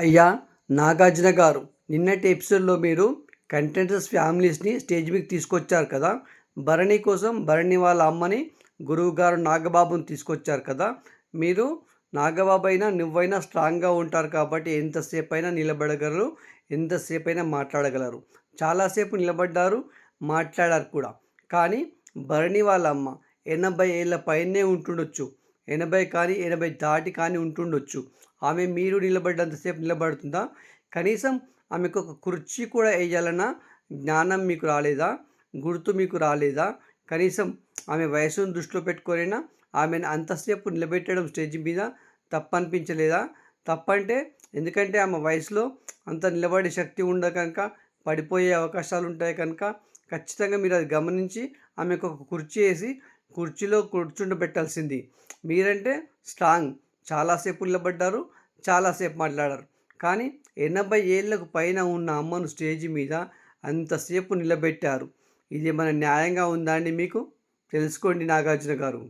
అయ్యా నాగార్జున గారు నిన్నటి ఎపిసోడ్లో మీరు కంటెంటర్స్ ఫ్యామిలీస్ని స్టేజ్ మీకు తీసుకొచ్చారు కదా? భరణి కోసం భరణి వాళ్ళ అమ్మని గురువుగారు నాగబాబుని తీసుకొచ్చారు కదా? మీరు నాగబాబు అయినా నువ్వైనా స్ట్రాంగ్గా ఉంటారు కాబట్టి ఎంతసేపు అయినా నిలబడగలరు ఎంతసేపు అయినా మాట్లాడగలరు. చాలాసేపు నిలబడ్డారు మాట్లాడారు కూడా. కానీ భరణి వాళ్ళ అమ్మ ఎనభై ఏళ్ళ పైనే ఉంటుండొచ్చు. ఎనభై కానీ ఎనభై దాటి కానీ ఉంటుండొచ్చు. ఆమె మీరు నిలబడ్డంతసేపు నిలబడుతుందా? కనీసం ఆమెకు ఒక కుర్చీ కూడా వేయాలన్న జ్ఞానం మీకు రాలేదా? గుర్తు మీకు రాలేదా? కనీసం ఆమె వయసును దృష్టిలో పెట్టుకోలేనా? ఆమెను అంతసేపు నిలబెట్టడం స్టేజ్ మీద తప్పనిపించలేదా? తప్పంటే ఎందుకంటే ఆమె వయసులో అంత నిలబడే శక్తి ఉండదు కనుక పడిపోయే అవకాశాలు ఉంటాయి కనుక ఖచ్చితంగా మీరు అది గమనించి ఆమెకు ఒక కుర్చీ వేసి కుర్చీలో కూర్చుండబెట్టాల్సింది మీరంటే స్ట్రాంగ్. చాలాసేపు నిలబడ్డారు చాలాసేపు మాట్లాడారు. కానీ ఎనభై ఏళ్ళకు పైన ఉన్న అమ్మను స్టేజ్ మీద అంతసేపు నిలబెట్టారు. ఇది మన న్యాయంగా ఉందా అండి మీకు? తెలుసుకోండి నాగార్జున గారు.